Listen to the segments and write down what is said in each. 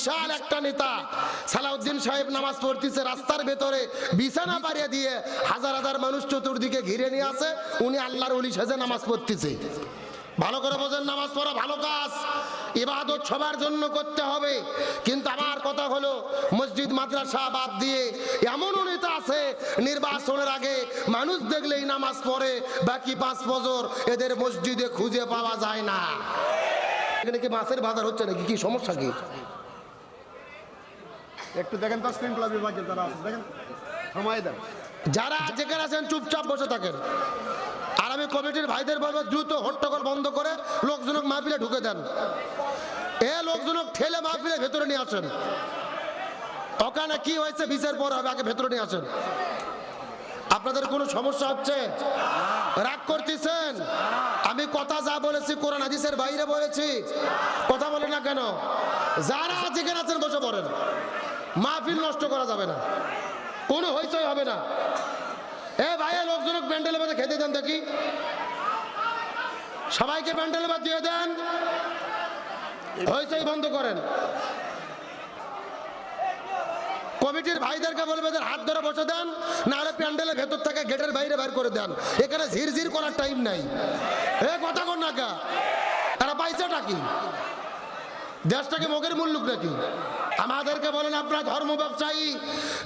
বিশাল একটা নেতা। সালাউদ্দিন সাহেব নামাজ পড়তেছে, রাস্তার ভেতরে বিছানা পাড়িয়ে দিয়ে হাজার হাজার মানুষ চতুর্দিকে ঘিরে নিয়ে আসে, উনি আল্লাহর অলি সাজে নামাজ পড়তেছে। ভালো করে বোঝেন, নামাজ পড়া ভালো কাজ। ইবাদত সবার জন্য করতে হবে। কিন্তু আমার কথা হলো, মসজিদ, মাদ্রাসা বাদ দিয়ে এমনও নেতা আছে, নির্বাচনের আগে মানুষ দেখলেই নামাজ পড়ে, বাকি পাঁচ বছর এদের মসজিদে খুঁজে পাওয়া যায় না। এখানে কি মাছের বাজার হচ্ছে নাকি? কি সমস্যা কি? একটু দেখেন তো শৃঙ্খলা বিভাগের যারা আছে, দেখেন। থামাই দেন। যারা যেখানে আছেন, চুপচাপ বসে থাকেন। আর আমি কমিটির ভাইদের বলব, দ্রুত হট্টগোল বন্ধ করে লোকজনক মাহফিলে ঢুকে দেন। এ লোকজনক ঠেলে মাহফিলে ভেতরে নিয়ে আসেন। ওখানে কি হয়েছে, বিচার পর হবে, আগে ভেতরে নিয়ে আসেন। আপনাদের কোনো সমস্যা হচ্ছে? রাগ করতেছেন? আমি কথা যা বলেছি, কোরআন, হাদিসের বাইরে বলেছি। কথা বলে না কেন? যারা যেখানে আছেন, বসে পড়েন। মাহফিল নষ্ট করা যাবে না। কোনো হইচই হবে না। এ ভাইয়া লোকজন প্যান্ডেলে বাদে খেতে দেন দেখি। সবাইকে প্যান্ডেলে বাদ দিয়ে দেন। হইচই বন্ধ করেন। কমিটির ভাইদেরকে বলবে হাত ধরে বসে দেন না নাহলে প্যান্ডেলের ভেতর থেকে গেটের বাইরে বের করে দেন। এখানে ঝিরঝির করার টাইম নাই। এ কথা কর না কা। তারা পাইছেটা কি? দেশটাকে মগের মূল্যক নাকি? আমাদেরকে বলেন আপনারা ধর্ম ব্যবসায়ী,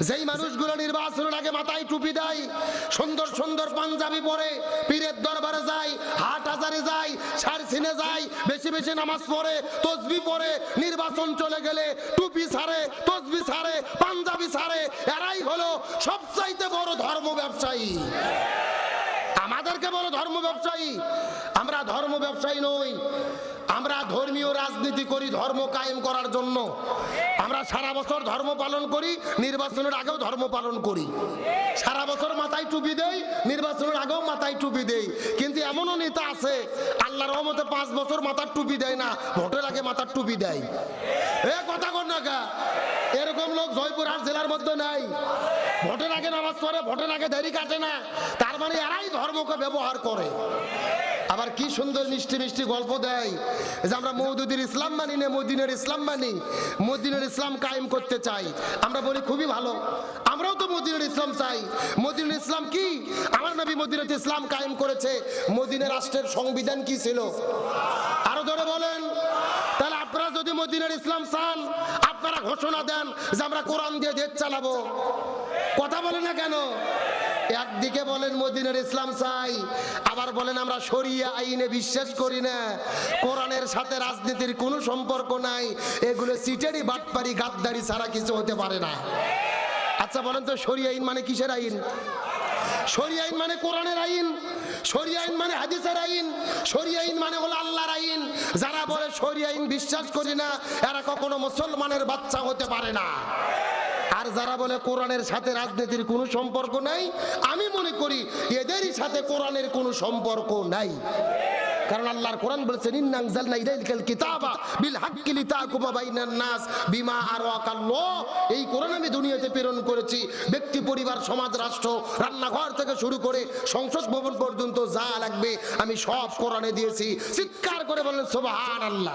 যেই মানুষগুলো নির্বাচনের আগে মাথায় টুপি দেয়, সুন্দর সুন্দর পাঞ্জাবি পরে পীরের দরবারে যায়, হাট হাজারে যায় সার সিনে যায়, বেশি বেশি নামাজ পড়ে, তসবি পড়ে, নির্বাচন চলে গেলে টুপি ছাড়ে তসবি ছাড়ে পাঞ্জাবি ছাড়ে এরাই হলো সবচাইতে বড় ধর্ম ব্যবসায়ী। আমাদেরকে বলো ধর্ম ব্যবসায়ী। আমরা ধর্ম ব্যবসায়ী নই। আমরা ধর্মীয় রাজনীতি করি, ধর্ম কায়েম করার জন্য। আমরা সারা বছর ধর্ম পালন করি, নির্বাচনের আগেও ধর্ম পালন করি। সারা বছর মাথায় টুপি দেই, নির্বাচনের আগেও মাথায় টুপি দেই। কিন্তু এমনও নেতা আছে আল্লাহ রহমতে পাঁচ বছর মাথার টুপি দেয় না, ভোটের আগে মাথার টুপি দেয়। এ কথা কর না কা এরকম লোক জয়পুর জয়পুরহাট জেলার মধ্যে নাই। ভোটের আগে নামাজ পড়ে, ভোটের আগে দেরি কাটে না। তার মানে এরাই ধর্মকে ব্যবহার করে। আবার কি সুন্দর মিষ্টি মিষ্টি গল্প দেয়। যে আমরা মৌদুদির ইসলাম মানি না, মদিনের ইসলাম মানি। মদিনের ইসলাম কায়েম করতে চাই। আমরা বলি খুবই ভালো। আমরাও তো মদিনের ইসলাম চাই। মদিনের ইসলাম কি? আমার নবী মদিনের ইসলাম কায়েম করেছে। মদিনা রাষ্ট্রের সংবিধান কি ছিল? আরও ধরে বলেন। তাহলে আপনারা যদি মদিনের ইসলাম চান, আপনারা ঘোষণা দেন যে আমরা কোরআন দিয়ে দেশ চালাবো। কথা বলে না কেন? একদিকে বলেন মদিনের ইসলাম চাই, আবার বলেন আমরা শরিয়া আইনে বিশ্বাস করি না। কোরআনের সাথে রাজনীতির কোনো সম্পর্ক নাই, এগুলো সিটেরই বাটপারি, গাদ্দারি ছাড়া কিছু হতে পারে না। আচ্ছা বলেন তো শরিয়া আইন মানে কিসের আইন? শরিয়া আইন মানে কোরআনের আইন, শরিয়া আইন মানে হাদিসের আইন, শরিয়া আইন মানে হলো আল্লাহর আইন। যারা বলে শরিয়া আইন বিশ্বাস করি না, এরা কখনো মুসলমানের বাচ্চা হতে পারে না। আর যারা বলে কোরআনের সাথে রাজনীতির কোনো সম্পর্ক নাই, আমি মনে করি এদেরই সাথে কোরআনের কোনো সম্পর্ক নাই। কারণ আল্লাহর কোরআন বলেছেন ইন্নানজালনা ইলাইকাল কিতাবা বিল হাক্কি লিতাকুমা বাইনান নাস বিমা আরাকাল্লাহ। এই কোরআন আমি দুনিয়াতে প্রেরণ করেছি। ব্যক্তি, পরিবার, সমাজ, রাষ্ট্র, রান্নাঘর থেকে শুরু করে সংসদ ভবন পর্যন্ত যা লাগবে আমি সব কোরআনে দিয়েছি। চিৎকার করে বলেন সুবহানাল্লাহ।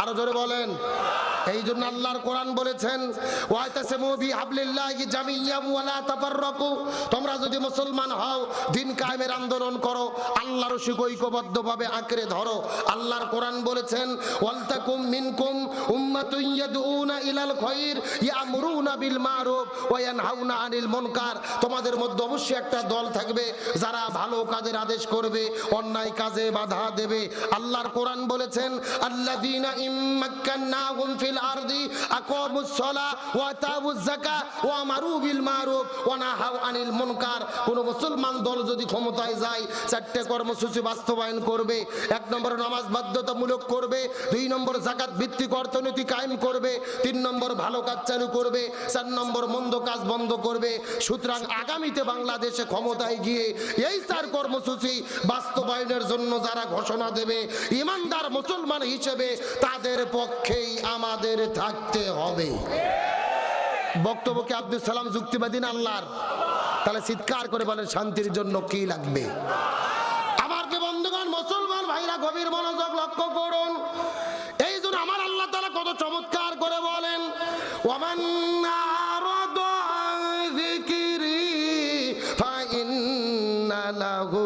আরও জোরে বলেন। এই জন্য আল্লাহর কোরআন বলেছেন তোমরা যদি মুসলমান হও, দিন কায়েমের আন্দোলন করো, আল্লাহর রশিক ঐক্যবদ্ধভাবে আঁকড়ে ধরো। আল্লাহর কোরআন বলেছেন, ওয়ালতাকুম মিনকুম উম্মাতুন ইয়াদউনা ইলাল খায়র ইয়ামুরুনা বিল মারুফ ওয়া ইয়ানহাউনা আনিল মুনকার। তোমাদের মধ্যে অবশ্যই একটা দল থাকবে, যারা ভালো কাজের আদেশ করবে, অন্যায় কাজে বাধা দেবে। আল্লাহর কোরআন বলেছেন, আল্লাযীনা ইম্মাক্কান্নাহুম ফিল কোন মুসলমান দল যদি ক্ষমতায় যায়, চারটে কর্মসূচি বাস্তবায়ন করবে, এক নম্বর নামাজ বাধ্যতামূলক করবে, দুই নম্বর জাকাত ভিত্তিক অর্থনীতি কায়েম করবে, তিন নম্বর ভালো কাজ চালু করবে, চার নম্বর মন্দ কাজ বন্ধ করবে। সুতরাং আগামীতে বাংলাদেশে ক্ষমতায় গিয়ে এই চার কর্মসূচি বাস্তবায়নের জন্য যারা ঘোষণা দেবে, ইমানদার মুসলমান হিসেবে তাদের পক্ষেই আমাদের থাকতে হবে। বক্তব্যকে আব্দুল সালাম যুক্তিবাদী না আল্লাহর? তাহলে চিৎকার করে বলেন, শান্তির জন্য কি লাগবে? আমার বন্ধুগণ, মুসলমান ভাইরা, গভীর মনোযোগ লক্ষ্য করুন। এই জন্য আমার আল্লাহ তাআলা কত চমৎকার করে বলেন ফাইন্না লাহু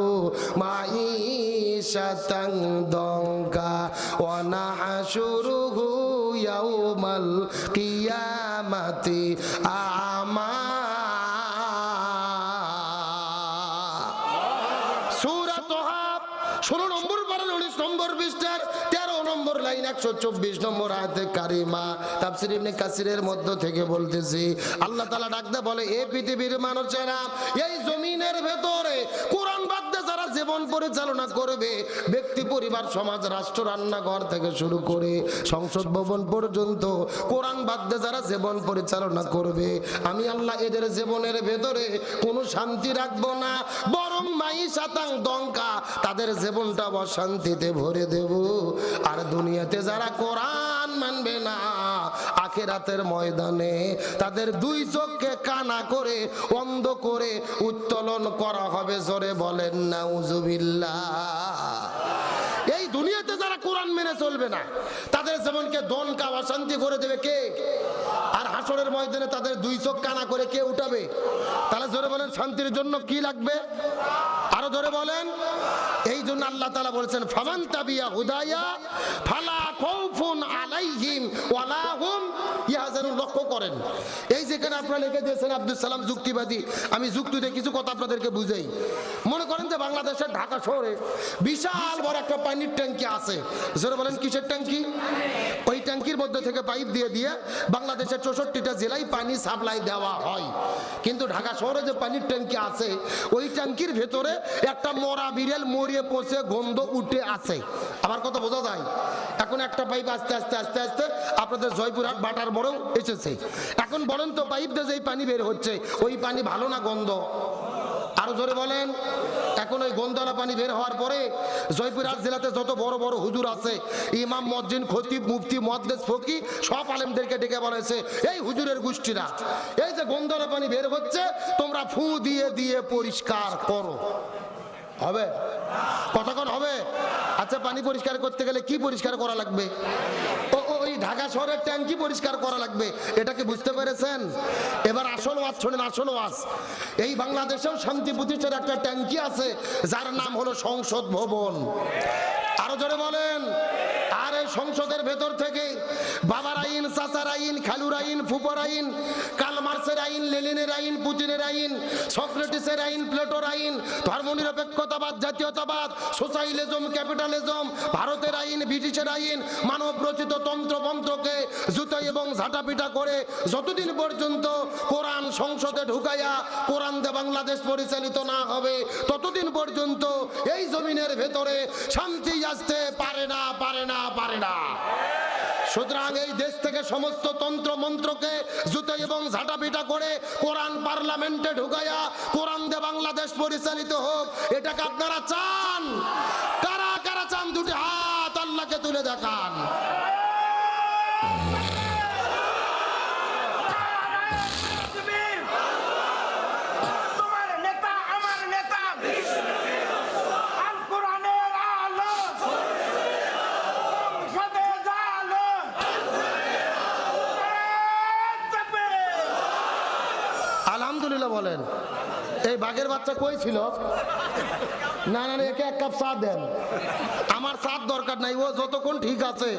ইয়াউমাল কিয়ামাতি আমা। ষোলো নম্বর পারেন উনিশ নম্বর পৃষ্ঠার তেরো নম্বর লাইন, একশো চব্বিশ নম্বর আয়তে কারিমা। তাফসির ইবনে কাসিরের মধ্য থেকে বলতেছি, আল্লাহ তালা ডাকতে বলে, এ পৃথিবীর মানুষেরা, এই জমিনের ভেতরে জীবন পরিচালনা করবে। ব্যক্তি, পরিবার, সমাজ, রাষ্ট্র, রান্নাঘর থেকে শুরু করে সংসদ ভবন পর্যন্ত কোরআন বাদ দিয়ে যারা জীবন পরিচালনা করবে, আমি আল্লাহ এদের জীবনের ভেতরে কোনো শান্তি রাখব না। বরং মাই সাতাং দঙ্কা, তাদের জীবনটা অশান্তিতে ভরে দেব। আর দুনিয়াতে যারা কোরআন মানবে না আখেরাতের ময়দানে তাদের দুই চোখকে কানা করে, অন্ধ করে উত্তোলন করা হবে। জোরে বলেন না উজুবিল্লাহ এই দুনিয়াতে যারা কোরআন মেনে চলবে না, তাদের জীবনকে দনকা অশান্তি করে দেবে কে? আর হাসরের ময়দানে তাদের দুই চোখ কানা করে কে উঠাবে? তাহলে জোরে বলেন, শান্তির জন্য কি লাগবে? আরও ধরে বলেন, এই জন্য আল্লাহ তাআলা বলেছেন, ফামান তাবিয়া হুদায়া, ফালা খাউফুন আলাইহিম ওয়ালা করেন। এই যেখানে আপনারা লিখে দিয়েছেন আব্দুল সালাম যুক্তিবাদী, আমি যুক্তি যুক্তিতে কিছু কথা আপনাদেরকে বুঝাই। মনে করেন যে বাংলাদেশের ঢাকা শহরে বিশাল বড় একটা পানির ট্যাঙ্কি আছে। জোরে বলেন, কিসের ট্যাঙ্কি? ওই ট্যাঙ্কির মধ্যে থেকে পাইপ দিয়ে দিয়ে বাংলাদেশের চৌষট্টিটা জেলায় পানি সাপ্লাই দেওয়া হয়। কিন্তু ঢাকা শহরে যে পানির ট্যাঙ্কি আছে, ওই ট্যাঙ্কির ভেতরে একটা মরা বিড়াল মরিয়ে পচে, গন্ধ উঠে আছে। আমার কথা বোঝা যায়? এখন একটা পাইপ আস্তে আস্তে আস্তে আস্তে আপনাদের জয়পুরহাট বাটার বড়ও এসেছে। এখন বলেন তো, পাইপ দিয়ে যেই পানি বের হচ্ছে, ওই পানি ভালো না গন্ধ? আরও জোরে বলেন। এখন ওই গন্ধনা পানি বের হওয়ার পরে জয়পুরহাট জেলাতে যত বড় বড় হুজুর আছে, ইমাম, মসজিদ, খতিব, মুফতি মহাদ্দেশ ফকি, সব আলেমদেরকে ডেকে বলেছে এই হুজুরের গোষ্ঠীরা, এই যে গন্ধনা পানি বের হচ্ছে, তোমরা ফু দিয়ে দিয়ে পরিষ্কার করো। হবে? কতক্ষণ হবে? আচ্ছা পানি পরিষ্কার করতে গেলে কি পরিষ্কার করা লাগবে? ও ওই ঢাকা শহরের ট্যাঙ্কি পরিষ্কার করা লাগবে। এটাকে বুঝতে পেরেছেন? এবার আসল ওয়াজ শোনেন, আসল ওয়াজ। এই বাংলাদেশেও শান্তি প্রতিষ্ঠার একটা ট্যাঙ্কি আছে, যার নাম হলো সংসদ ভবন। আরও জোরে বলেন। সংসদের ভেতর থেকে বাবার আইন, চাচার আইন, খালুর আইন, ফুপর আইন কালমার্সের আইন, লেলিনের আইন, পুতিনের আইন, সক্রেটিসের আইন, প্লেটোর আইন, ধর্মনিরপেক্ষতাবাদ, জাতীয়তাবাদ সোশ্যালিজম ক্যাপিটালিজম, ভারতের আইন, ব্রিটিশের আইন, মানব রচিত তন্ত্রমন্ত্রকে জুতো এবং ঝাঁটাপিটা করে যতদিন পর্যন্ত কোরআন সংসদে ঢুকাইয়া কোরআন দে বাংলাদেশ পরিচালিত না হবে, ততদিন পর্যন্ত এই জমিনের ভেতরে শান্তি আসতে পারে না পারে না পারে না। সুতরাং এই দেশ থেকে সমস্ত তন্ত্র মন্ত্রকে জুতো এবং ঝাঁটাপিটা করে কোরআন পার্লামেন্টে ঢুকাইয়া কোরআন দে বাংলাদেশ পরিচালিত হোক, এটাকে আপনারা চান। কারা কারা চান দুটি হাত আল্লাহকে তুলে দেখান তোমার নেতা আমার নেতা আল কোরআনের আলো সংসদে জালো আলহামদুলিল্লাহ বলেন বাঘের বাচ্চা কই ছিল? না না একে এক কাপ চা দেন। আমার চার দরকার নাই, ও যতক্ষণ ঠিক আছে,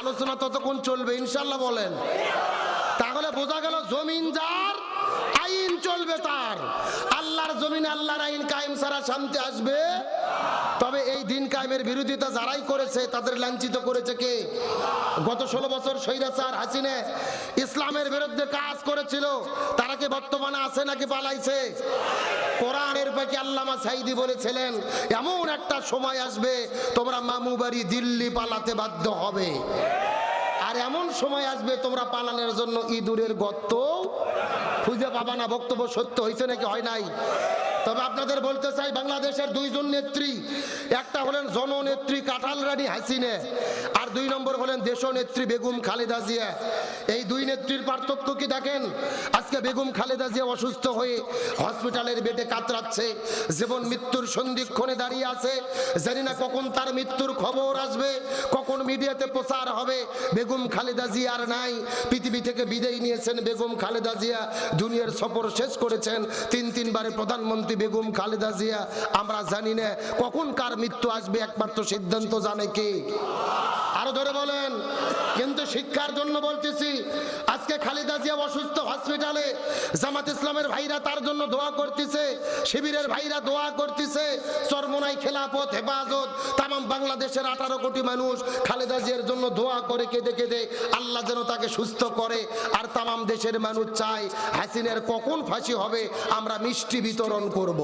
আলোচনা ততক্ষণ চলবে, ইনশাল্লাহ বলেন। তাহলে বোঝা গেল জমিন যার, আইন চলবে তার। আল্লাহর জমিন আল্লাহর আইন কায়েম সারা শান্তি আসবে তবে এই দিন কায়েমের বিরোধিতা যারাই করেছে, তাদের লাঞ্ছিত করেছে কে? গত ষোলো বছর সৈরা সৈরাচার হাসিনে ইসলামের বিরুদ্ধে কাজ করেছিল, তারা কি বর্তমানে আছে নাকি পালাইছে? কোরআনের পাখি আল্লামা সাইদি বলেছিলেন, এমন একটা সময় আসবে, তোমরা মামু বাড়ি দিল্লি পালাতে বাধ্য হবে। আর এমন সময় আসবে, তোমরা পালানোর জন্য ইঁদুরের গর্ত খুঁজে পাবা না, বক্তব্য সত্য হয়েছে নাকি হয় নাই? তবে আপনাদের বলতে চাই, বাংলাদেশের দুইজন নেত্রী, একটা হলেন জননেত্রী কাঁঠাল রানী হাসিনে আর দুই নম্বর হলেন দেশনেত্রী বেগম খালেদা জিয়া। এই দুই নেত্রীর পার্থক্য কি দেখেন? আজকে বেগম খালেদা জিয়া অসুস্থ হয়ে হসপিটালের বেডে কাতরাচ্ছে, জীবন মৃত্যুর সন্ধিক্ষণে দাঁড়িয়ে আছে। জানি না কখন তার মৃত্যুর খবর আসবে, কখন মিডিয়াতে প্রচার হবে। বেগম খালেদা জিয়া আর নাই। পৃথিবী থেকে বিদায় নিয়েছেন বেগম খালেদা জিয়া। দুনিয়ার সফর শেষ করেছেন তিন তিনবারের প্রধানমন্ত্রী বেগম খালেদা জিয়া। আমরা জানি না কখন কার মৃত্যু আসবে, একমাত্র সিদ্ধান্ত জানে কে। আরও ধরে বলেন কিন্তু শিক্ষার জন্য বলতেছি, আজকে খালেদা জিয়া অসুস্থ হসপিটালে জামাত ইসলামের ভাইরা তার জন্য দোয়া করতেছে, শিবিরের ভাইরা দোয়া করতেছে, চরমনাই খেলাপথ হেফাজত তাম বাংলাদেশের আঠারো কোটি মানুষ খালেদা জিয়ার জন্য দোয়া করে কেঁদে কেঁদে আল্লাহ যেন তাকে সুস্থ করে আর তামাম দেশের মানুষ চায়, হাসিনের কখন ফাঁসি হবে, আমরা মিষ্টি বিতরণ করব।